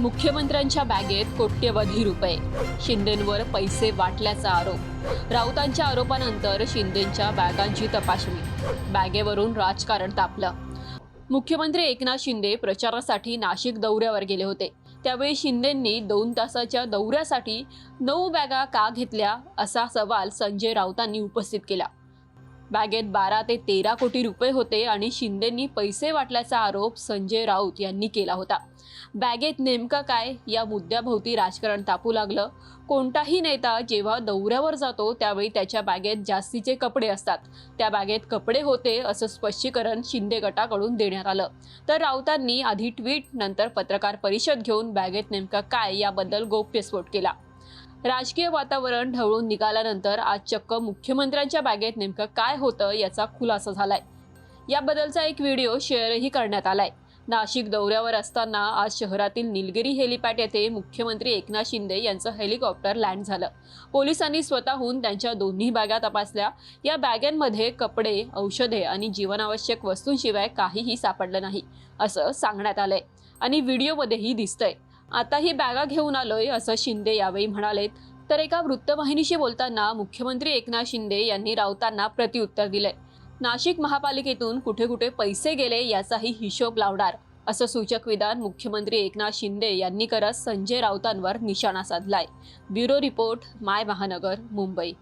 मुख्यमंत्र्यांच्या बॅगेत कोट्यवधी रुपये. शिंदेंवर पैसे वाटल्याचा आरोप. राऊतांच्या आरोपानंतर शिंदेंच्या बॅगांची तपासणी. बॅगेवरून राजकारण तापलं. मुख्यमंत्री एकनाथ शिंदे प्रचारासाठी नाशिक दौऱ्यावर गेले होते. त्यावेळी शिंदेंनी दोन तासाच्या दौऱ्यासाठी नऊ बॅगा का घेतल्या असा सवाल संजय राऊतांनी उपस्थित केला. बॅगेत बारा ते तेरा कोटी रुपये होते आणि शिंदेंनी पैसे वाटल्याचा आरोप संजय राऊत यांनी केला होता. बॅगेत नेमकं काय? या मुद्द्याभोवती राजकारण तापू लागलं. कोणताही नेता जेव्हा दौऱ्यावर जातो त्यावेळी त्याच्या बॅगेत जास्तीचे कपडे असतात. त्या बॅगेत कपडे होते असं स्पष्टीकरण शिंदे गटाकडून देण्यात आलं. तर राऊतांनी आधी ट्विट नंतर पत्रकार परिषद घेऊन बॅगेत नेमका काय याबद्दल गोप्यस्फोट केला. राजकीय वातावरण ढवळून निघाल्यानंतर आज चक्क मुख्यमंत्र्यांच्या बॅगेत नेमकं काय होतं याचा खुलासा झालाय. याबद्दलचा एक व्हिडिओ शेअरही करण्यात आलाय. नाशिक दौऱ्यावर असताना आज शहरातील निलगिरी हेलिपॅड येथे मुख्यमंत्री एकनाथ शिंदे यांचं हेलिकॉप्टर लँड झालं. पोलिसांनी स्वतःहून त्यांच्या दोन्ही बॅगा तपासल्या. या बॅगांमध्ये कपडे औषधे आणि जीवनावश्यक वस्तूंशिवाय काहीही सापडलं नाही असं सांगण्यात आलंय. आणि व्हिडिओमध्येही दिसतंय. आता ही बॅगा घेऊन आलोय असं शिंदे यावेळी म्हणालेत. तर एका वृत्तवाहिनीशी बोलताना मुख्यमंत्री एकनाथ शिंदे यांनी राऊतांना प्रत्युत्तर दिलंय. नाशिक महापालिकेतून कुठे कुठे पैसे गेले याचाही हिशोब लावणार असं सूचक विधान मुख्यमंत्री एकनाथ शिंदे यांनी करत संजय राऊतांवर निशाणा साधलाय. ब्युरो रिपोर्ट माय महानगर मुंबई.